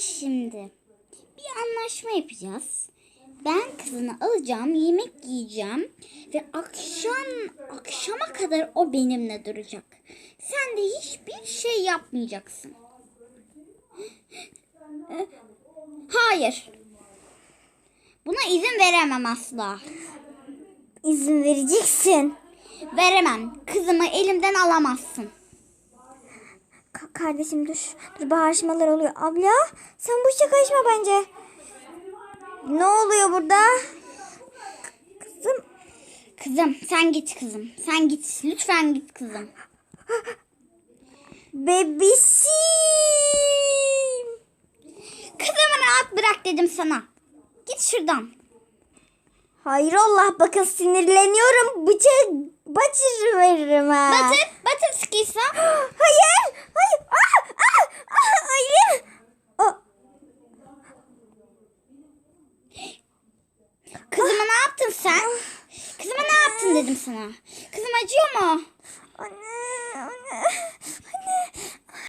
şimdi bir anlaşma yapacağız. Ben kızını alacağım, yemek yiyeceğim ve akşam akşama kadar o benimle duracak. Sen de hiçbir şey yapmayacaksın. Hayır. Buna izin veremem asla. İzin vereceksin. Veremem. Kızımı elimden alamazsın. Ka- kardeşim dur. Dur bağırışmalar oluyor. Abla sen bu işe karışma bence. Ne oluyor burada? Kızım Kızım sen git kızım. Sen git. Lütfen git kızım. bebisim. Kızımı rahat bırak dedim sana. Git şuradan. Hayır Allah bakın sinirleniyorum. Bıçak batırıveririm ha. Batır, batır sıkıysa. Hayır. Hayır. Ah, ah, ah, hayır. Ah, Kızıma ne yaptın sen? Kızıma ne yaptın dedim sana. Kızım acıyor mu? anne, anne.